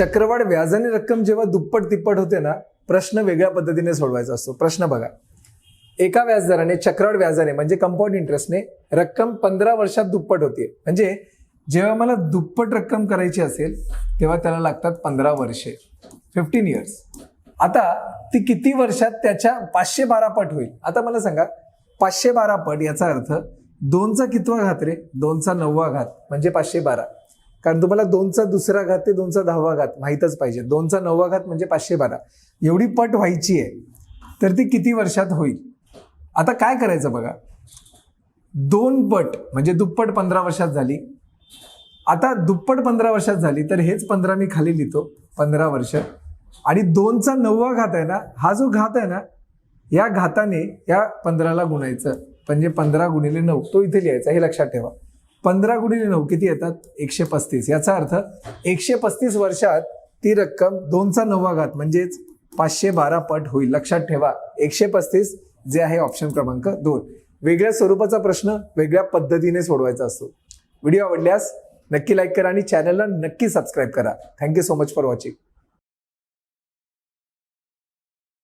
चक्रवाढ व्याजाने रक्कम जेव्हा दुप्पट तिप्पट होते ना प्रश्न वेगळ्या पद्धतीने सोडवायचा असतो. प्रश्न बघा. एका व्याजदराने चक्रवाढ व्याजाने म्हणजे कंपाऊंड इंटरेस्टने रक्कम पंधरा वर्षात दुप्पट होते म्हणजे जेव्हा मला दुप्पट रक्कम करायची असेल तेव्हा त्याला लागतात पंधरा वर्षे. फिफ्टीन इयर्स आता ती किती वर्षात त्याच्या पाचशे बारा पट होईल? आता मला सांगा पाचशे बारा पट याचा अर्थ दोनचा कितवा घात रे? दोनचा नववा घात म्हणजे पाचशे बारा. कारण तुम्हाला दोनचा दुसरा घात ते दोनचा दहावा घात माहीतच पाहिजे. दोनचा नववा घात म्हणजे पाचशे बारा. एवढी पट व्हायची आहे तर ती किती वर्षात होईल? आता काय करायचं बघा? दोन पट म्हणजे दुप्पट पंधरा वर्षात झाली. आता दुप्पट पंधरा वर्षात झाली तर हेच पंधरा मी खाली लिहितो पंधरा वर्ष. आणि दोनचा नववा घात आहे ना हा जो घात आहे ना या घाताने या पंधराला गुणायचं. म्हणजे पंधरा गुणिले नऊ तो इथे लिहायचा हे लक्षात ठेवा. पंधरा गुणिले नऊ किती येतात? एकशे पस्तीस. याचा अर्थ एकशे पस्तीस वर्षात ती रक्कम दोनचा नववा घात म्हणजेच पाचशे बारा पट होईल. लक्षात ठेवा एकशे पस्तीस जे आहे ऑप्शन क्रमांक दोन. वेगळ्या स्वरूपाचा प्रश्न वेगळ्या पद्धतीने सोडवायचा असतो. व्हिडिओ आवडल्यास नक्की लाईक करा आणि चॅनलला नक्की सबस्क्राईब करा. Thank you so much for watching